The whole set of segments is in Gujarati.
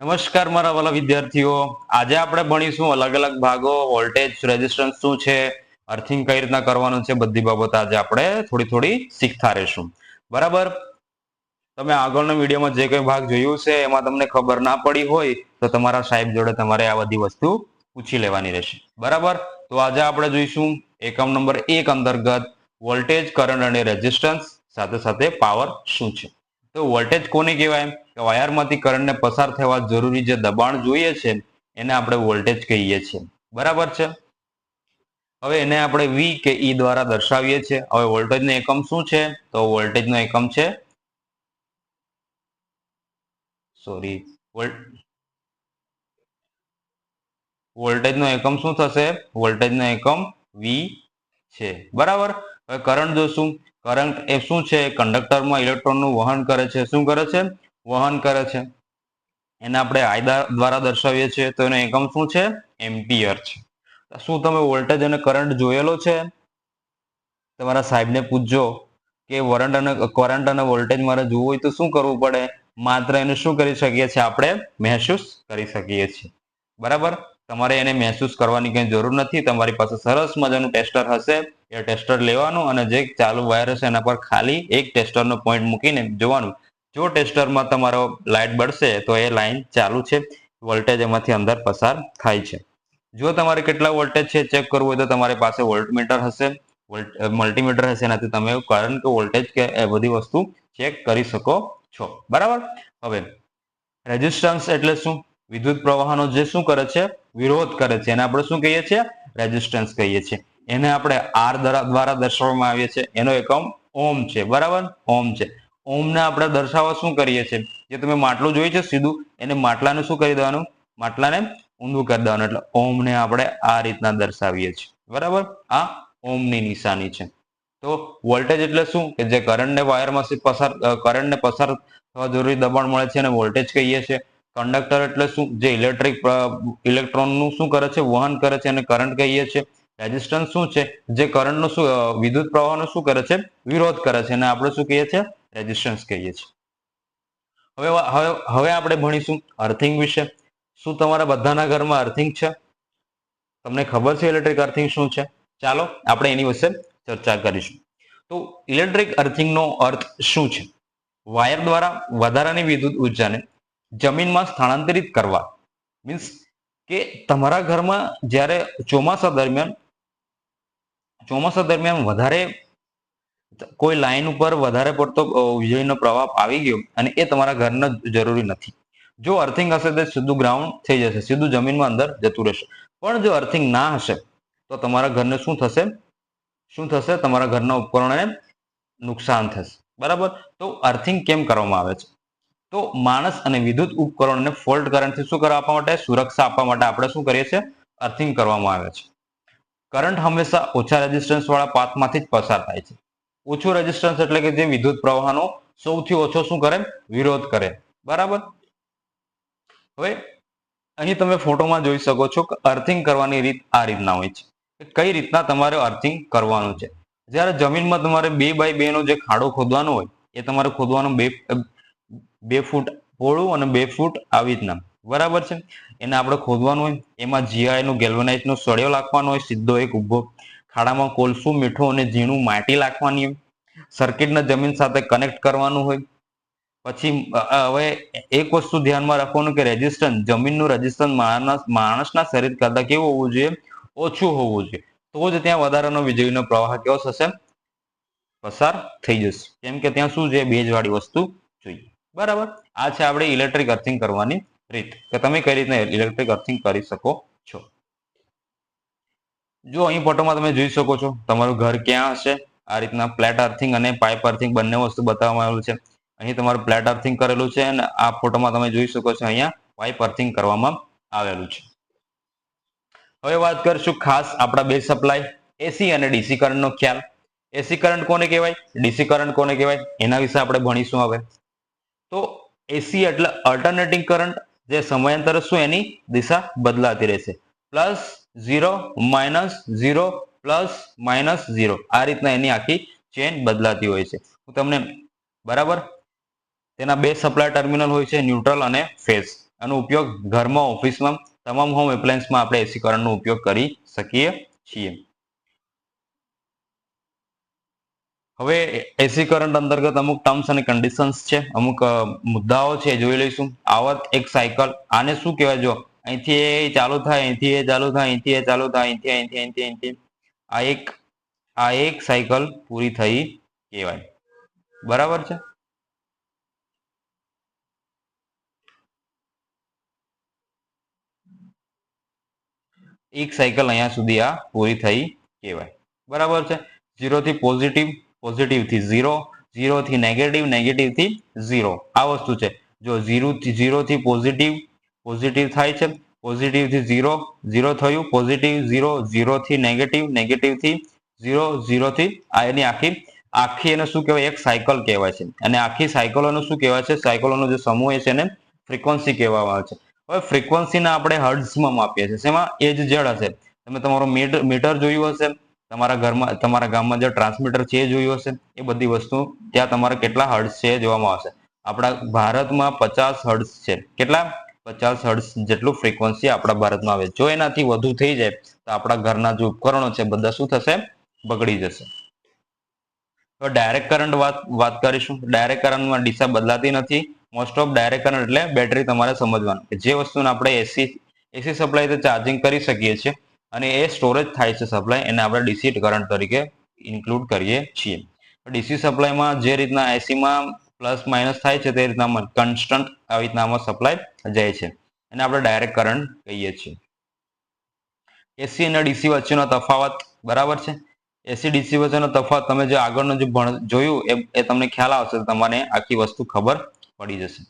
નમસ્કાર મારા વાલા વિદ્યાર્થીઓ. આજે આપણે ભણીશું અલગ અલગ ભાગો વોલ્ટેજ રેઝિસ્ટન્સ શું છે અર્થિંગ કઈ રીતના કરવાનું છે, બધી બાબત આજે આપણે થોડી થોડી શીખતા રહેશું. બરાબર? તમે આગળના વિડીયોમાં જે કઈ ભાગ જોયું છે, એમાં તમને ખબર ના પડી હોય, તો તમારા સાહેબ જોડે તમારે આ બધી વસ્તુ પૂછી લેવાની રહેશે. બરાબર? તો આજે આપણે જોઈશું એકમ નંબર એક અંતર્ગત વોલ્ટેજ કરંટ અને રેઝિસ્ટન્સ સાથે સાથે પાવર શું છે? તો વોલ્ટેજ કોને કહેવાય કે વાયરમાંથી કરંટને પસાર થવા જરૂરી જે દબાણ જોઈએ છે, એને આપણે વોલ્ટેજ કહીએ છીએ. બરાબર છે? હવે એને આપણે વી કે ઈ દ્વારા દર્શાવીએ છીએ. હવે વોલ્ટેજનો એકમ શું છે? તો વોલ્ટેજનો એકમ છે સોરી વોલ્ટેજનો એકમ શું થશે? વોલ્ટેજનો એકમ વી છે. બરાબર? હવે કરંટ જોશું. કરંટ એ શું છે? કંડક્ટરમાં ઇલેક્ટ્રોનનું વહન કરે છે. શું કરે છે? વહન કરે છે. એને આપણે આયદા દ્વારા દર્શાવીએ છીએ. તો એનો એકમ શું છે? એમ્પિયર છે. શું તમે વોલ્ટેજ અને કરંટ જોયેલો છે? તમારા સાહેબને પૂછજો કે વરંટ અને કરંટ અને વોલ્ટેજ મારે જોવું હોય તો શું કરવું પડે? માત્ર એને શું કરી શકીએ છીએ? આપણે મહેસૂસ કરી શકીએ છીએ. બરાબર? તમારે એને મહેસૂસ કરવાની કંઈ જરૂર નથી. તમારી પાસે સરસ મજાનું ટેસ્ટર હશે. એ ટેસ્ટર લેવાનું અને જે ચાલુ વાયર હશે એના પર ખાલી એક ટેસ્ટરનો પોઈન્ટ મૂકીને જોવાનું. જો ટેસ્ટરમાં તમારો લાઇટ બળશે તો એ લાઇન ચાલુ છે. વોલ્ટેજ એમાંથી અંદર પસાર થાય છે. જો તમારે કેટલા વોલ્ટેજ છે ચેક કરવું હોય તો તમારી પાસે વોલ્ટમીટર હશે. મલ્ટીમીટર હશે. એનાથી તમે કરંટ કે વોલ્ટેજ કે, એ બધી વસ્તુ ચેક કરી શકો છો. બરાબર? હવે, રેઝિસ્ટન્સ એટલે શું? વિદ્યુત પ્રવાહનો જે શું કરે છે? વિરોધ કરે છે. એને આપણે શું કહીએ છીએ? રેઝિસ્ટન્સ કહીએ છીએ. એને આપણે આર દ્વારા દર્શાવવામાં આવીએ છીએ. એનો એકમ ઓમ છે. બરાબર? ઓમ છે. ઓમને આપણે દર્શાવવા શું કરીએ છીએ? જે તમે માટલું જોઈ છે સીધું, એને માટલાને શું કરી દેવાનું? માટલાને ઊંધું કરી દેવાનું. એટલે ઓમને આપણે આ રીતના દર્શાવીએ છીએ. બરાબર? આ ઓમની નિશાની છે. તો વોલ્ટેજ એટલે શું? કે જે કરંટને વાયરમાંથી પસાર કરંટને પસાર થવા જરૂરી દબાણ મળે છે અને વોલ્ટેજ કહીએ છીએ. કંડક્ટર એટલે શું? જે ઇલેક્ટ્રિક ઇલેક્ટ્રોનનું શું કરે છે? વહન કરે છે અને કરંટ કહીએ છીએ. રેઝિસ્ટન્સ શું છે? જે કરંટનો શું વિદ્યુત પ્રવાહનો શું કરે છે? વિરોધ કરે છે. અને આપણે શું કહીએ છીએ? રેઝિસ્ટન્સ કહીએ છીએ. હવે હવે હવે આપણે ભણીશું અર્થિંગ વિશે. શું તમારા બધાના ઘરમાં અર્થિંગ છે? તમને ખબર છે ઇલેક્ટ્રિક અર્થિંગ શું છે? ચાલો, આપણે એની વિશે ચર્ચા કરીશું. તો ઇલેક્ટ્રિક અર્થિંગનો અર્થ શું છે? વાયર દ્વારા વધારાની વિદ્યુત ઉર્જાને જમીનમાં સ્થાનાંતરિત કરવા. મીન્સ કે તમારા ઘરમાં જ્યારે ચોમાસા દરમિયાન ચોમાસા દરમિયાન વધારે કોઈ લાઈન ઉપર વધારે પડતો વીજળીનો પ્રવાહ આવી ગયો અને એ તમારા ઘરને જરૂરી નથી. જો અર્થિંગ હશે તો સીધું ગ્રાઉન્ડ થઈ જશે, સીધું જમીનમાં અંદર જતું રહેશે. પણ જો અર્થિંગ ના હશે, તો તમારા ઘરને શું થશે? શું થશે? તમારા ઘરના ઉપકરણોને નુકસાન થશે. બરાબર? તો અર્થિંગ કેમ કરવામાં આવે છે? તો માણસ અને વિદ્યુત ઉપકરણોને ફોલ્ટ કરંટથી શું કરવા માટે? સુરક્ષા આપવા માટે આપણે શું કરીએ છીએ? અર્થિંગ કરવામાં આવે છે. કરંટ હંમેશા ઓછા રેઝિસ્ટન્સ વાળા પાથમાંથી જ પસાર થાય છે. ઓછું રેઝિસ્ટન્સ એટલે કે જે વિદ્યુત પ્રવાહનો સૌથી ઓછો શું કરે? વિરોધ કરે. બરાબર? હવે અહીં તમે ફોટોમાં જોઈ શકો છો કે અર્થિંગ કરવાની રીત આ રીતના હોય છે. કઈ રીતના તમારે અર્થિંગ કરવાનું છે? જ્યારે જમીનમાં તમારે બે બાય બે નો જે ખાડો ખોદવાનો હોય, એ તમારે ખોદવાનો બે બે ફૂટ પોળું અને બે ફૂટ આવી રીતના બરાબર છે? એને આપણે ખોદવાનું હોય, એમાં જીઆઈ નું ગેલ્વનાઇઝ નો સળિયો લાખવાનો હોય, સીધો એક ઊભો ખાડામાં કોલસું, મીઠું અને ઝીણું માટી નાખવાની હોય. સર્કિટને જમીન સાથે કનેક્ટ કરવાનું હોય. પછી હવે એક વસ્તુ ધ્યાનમાં રાખવાનું કે રેઝિસ્ટન્સ જમીનનું રેઝિસ્ટન્સ માણસ, માણસના શરીર કરતા કેવું હોવું જોઈએ? ઓછું હોવું જોઈએ. તો જ ત્યાં વધારાનો વીજળીનો પ્રવાહ કેવો થશે? પસાર થઈ જશે. કેમ કે ત્યાં શું છે? ભેજવાળી વસ્તુ. બરાબર? આ છે આપણે ઇલેક્ટ્રિક અર્થિંગ કરવાની રીત, કે તમે કઈ રીતના ઇલેક્ટ્રિક અર્થિંગ કરી શકો છો. જો અહીં ફોટોમાં તમે જોઈ શકો છો, તમારું ઘર ક્યાં હશે? આ રીતના ફ્લેટ અર્થિંગ અને પાઇપ અર્થિંગ બંને વસ્તુ બતાવવામાં આવેલું છે. અહીં તમારું ફ્લેટ અર્થિંગ કરેલું છે અને આ ફોટોમાં તમે જોઈ શકો છો અહીંયા પાઇપ અર્થિંગ કરવામાં આવેલું છે. હવે વાત કરીશું ખાસ આપણા બે સપ્લાય એસી અને ડીસી કરંટનો ખ્યાલ. એસી કરંટ કોને કહેવાય? ડીસી કરંટ કોને કહેવાય? એના વિશે આપણે ભણીશું હવે. તો એસી એટલે અલ્ટરનેટિંગ કરંટ જે સમયાંતરે શું એની દિશા બદલાતી રહેશે. Plus zero minus zero plus minus zero આ રીતના એની આખી ચેન બદલાતી હોય છે. હું તમને બરાબર તેના બે સપ્લાય ટર્મિનલ હોય છે ન્યુટ્રલ અને ફેઝ આનો ઉપયોગ ઘરમાં ઓફિસમાં તમામ હોમ એપ્લાયન્સમાં આપણે એસી કરંટનો ઉપયોગ કરી શકીએ છીએ. હવે એસી કરંટ અંતર્ગત અમુક ટર્મ્સ અને કન્ડિશન્સ છે, અમુક મુદ્દાઓ છે, જોઈ લઈશું. આવત એક સાયકલ આને શું કહેવાય? જો, અહીંથી એ ચાલુ થાય, અહીંથી એ ચાલુ થાય, અહીંથી એ ચાલુ થાય, અહીંથી અહીંથી અહીંથી અહીંથી. આ એક આ એક સાયકલ પૂરી થઈ કહેવાય. બરાબર છે? એક સાયકલ અહીંયા સુધી આ પૂરી થઈ કહેવાય. બરાબર છે? ઝીરો થી પોઝિટિવ પોઝિટિવથી ઝીરો ઝીરો થી નેગેટિવ નેગેટિવથી ઝીરો આ વસ્તુ છે. જો ઝીરો થી ઝીરો થી પોઝિટિવ પોઝિટિવ થાય છે પોઝિટિવથી ઝીરો ઝીરો થયું પોઝિટિવ ઝીરો ઝીરો થી નેગેટિવ નેગેટિવથી ઝીરો ઝીરો થી આ એની આખી આખી એને શું કહેવાય? એક સાયકલ કહેવાય છે. અને આખી સાયકલોનું શું કહેવાય છે? સાયકલોનો જે સમૂહ છે એને ફ્રિકવન્સી કહેવામાં આવે છે. હવે ફ્રિકવન્સીને આપણે હર્ડ્સમાં માપીએ છીએ. શેમાં? એ જ ઝેડ હશે. તમે તમારો મીટર મીટર જોયું હશે. તમારા ઘરમાં, તમારા ગામમાં જે ટ્રાન્સમીટર છે જોયું હશે? એ બધી વસ્તુ ત્યાં તમારે કેટલા હર્ટ્ઝ છે જોવામાં આવશે. આપણા ભારતમાં પચાસ હર્ટ્ઝ છે. કેટલા? પચાસ હર્ડ જેટલું ફ્રીક્વન્સી આપણા ભારતમાં આવે. જો એનાથી વધુ થઈ જાય, તો આપણા ઘરના જે ઉપકરણો છે બધા શું થશે? બગડી જશે. તો ડાયરેક્ટ કરંટ વાત વાત કરીશું. ડાયરેક્ટ કરંટમાં દિશા બદલાતી નથી. મોસ્ટ ઓફ ડાયરેક્ટ કરંટ એટલે બેટરી તમારે સમજવાનું. જે વસ્તુને આપણે એસી એસી સપ્લાય ચાર્જિંગ કરી શકીએ છીએ અને એ સ્ટોરેજ થાય છે સપ્લાય એને આપણે ડીસી કરંટ તરીકે ઇન્ક્લુડ કરીએ છીએ. ડીસી સપ્લાયમાં જે રીતના એસીમાં પ્લસ માઇનસ થાય છે, તે રીતના કન્સ્ટન્ટ આવી રીતના આમાં સપ્લાય જાય છે. એને આપણે ડાયરેક્ટ કરંટ કહીએ છીએ. એસી અને ડીસી વચ્ચેનો તફાવત બરાબર છે? એસી ડીસી વચ્ચેનો તફાવત તમે જે આગળનું જે ભણ, જોયું, એ તમને ખ્યાલ આવશે તમારે આખી વસ્તુ ખબર પડી જશે.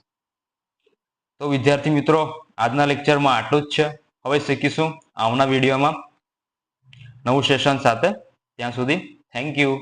તો વિદ્યાર્થી મિત્રો, આજના લેક્ચરમાં આટલું જ છે. હવે શીખીશું આવના વિડીયોમાં નવું સેશન સાથે. ત્યાં સુધી થેન્ક યુ